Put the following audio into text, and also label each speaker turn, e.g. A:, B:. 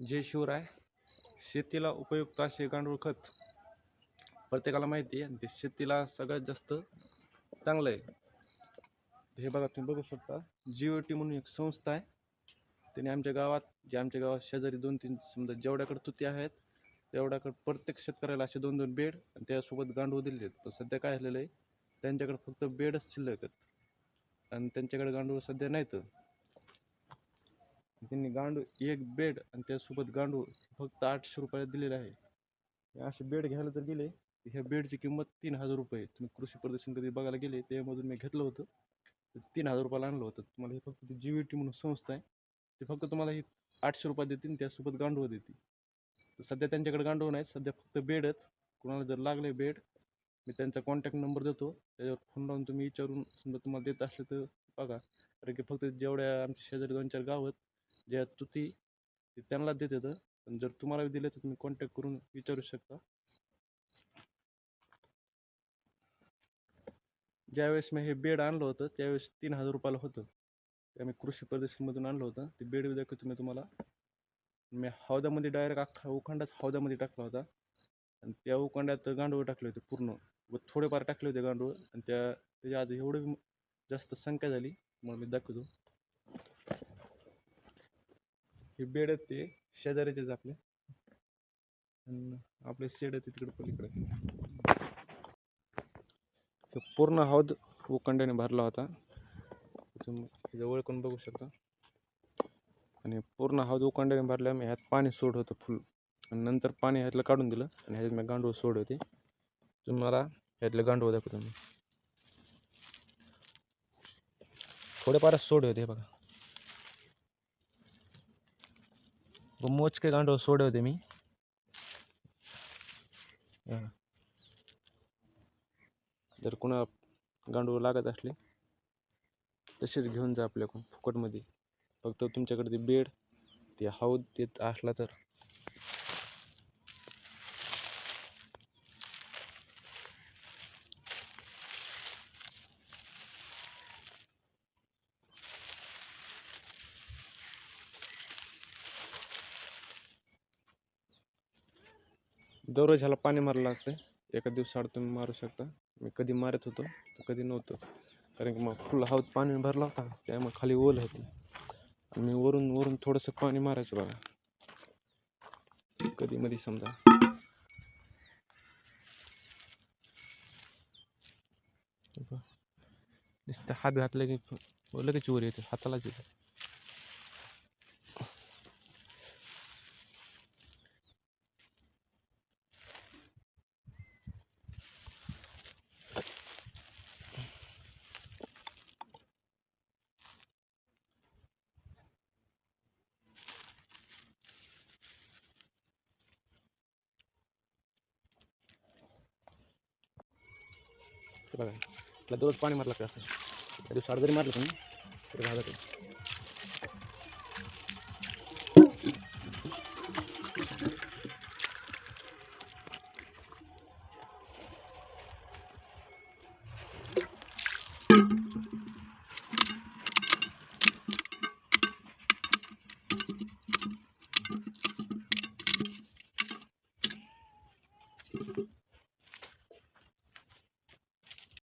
A: जय शिवराय शेतीला उपयुक्त असे गांडूळ खत प्रत्येकाला माहिती आहे आणि ते शेतीला सगळ्यात जास्त चांगलं आहे. हे बघा तुम्ही बघू शकता जिओ टी म्हणून एक संस्था आहे. त्याने आमच्या गावात जे आमच्या गावात शेजारी दोन तीन समजा जेवढ्याकडे तुती आहेत तेवढ्याकडे प्रत्येक शेतकऱ्याला असे दोन दोन बेड आणि त्यासोबत गांडूळ दिलेले आहेत. पण सध्या काय झालेलं आहे त्यांच्याकडे फक्त बेडच शिल्लक आहेत. आणि त्यांच्याकडे गांडूळ सध्या नाहीत. त्यांनी गांडूळ एक बेड आणि त्यासोबत गांडूळ फक्त आठशे रुपयाला दिलेलं आहे. हे असे बेड घ्यायला जर गेले ह्या बेडची किंमत तीन हजार रुपये तुम्ही कृषी प्रदर्शन कधी बघायला गेले त्यामधून मी घेतलं होतं. तर तीन हजार रुपयाला आणलं होतं. तुम्हाला हे फक्त जी व्ही टी म्हणून संस्था आहे. ते फक्त तुम्हाला हे आठशे रुपये देतील त्यासोबत गांडूळ देतील. तर सध्या त्यांच्याकडे गांडूळ नाही सध्या फक्त बेडच कोणाला जर लागले बेड मी त्यांचा कॉन्टॅक्ट नंबर देतो. त्याच्यावर फोन लावून तुम्ही विचारून समजा तुम्हाला देत असले तर बघा. कारण की फक्त जेवढ्या आमच्या शेजारी दोन चार गाव आहेत ज्या तुती ते त्यांना देत येतं पण जर तुम्हाला दिले तर तुम्ही कॉन्टॅक्ट करून विचारू शकता. ज्यावेळेस मी हे बेड आणलं होतं त्यावेळेस तीन हजार रुपयाला होतं. ते आम्ही कृषी प्रदर्शनमधून आणलं होतं. ते बेड दाखवतो मी तुम्हाला. मी हौदामध्ये डायरेक्ट अख्खा उखंडात हौदामध्ये टाकला होता. आणि त्या उखंड्यात गांडूळ टाकले होते पूर्ण. व थोडेफार टाकले होते गांडूळ. आणि त्या त्याच्या आज एवढं जास्त संख्या झाली. मग मी दाखवतो. हे बेड आहेत ते. शेजारीचेच आपले. आणि आपले शेड आहे ते तिकडे पलीकडे. हे पूर्ण हौद उकंड्याने भरला होता. तुम्ही जवळ कोण बघू शकता? आणि पूर्ण हौद उकंड्याने भरल्या मी ह्यात पाणी सोड होतं फुल आणि नंतर पाणी ह्यातलं काढून दिलं आणि ह्याच्यात मी गांडूळ सोड होते तुम्हाला ह्यातलं गांडूळ दाखवतो मी. थोडेफारच सोड होते हे बघा व मोजके गांडूळ सोडवते मी. जर कुणा गांडूळ लागत असले तसेच घेऊन जा आपल्याकडून फुकटमध्ये. फक्त तुमच्याकडे ते बेड ते हौद देत असला तर. दररोज ह्याला पाणी मारायला लागतं एका दिवसाआड तुम्ही मारू शकता. मी कधी मारत होतो तर कधी नव्हतं. कारण की मग फुल हौद पाणी भरला होता त्यामुळे खाली ओल होती. आणि मी वरून वरून थोडंसं पाणी मारायचं बघा. कधी मध्ये समजा. नुसतं हात घातलं की लगेच वर येते हातालाच येते. बघा त्याला दररोज पाणी मारलं लागतं असं? त्या दिवसाआड जरी मारलं तुम्ही तरी घालत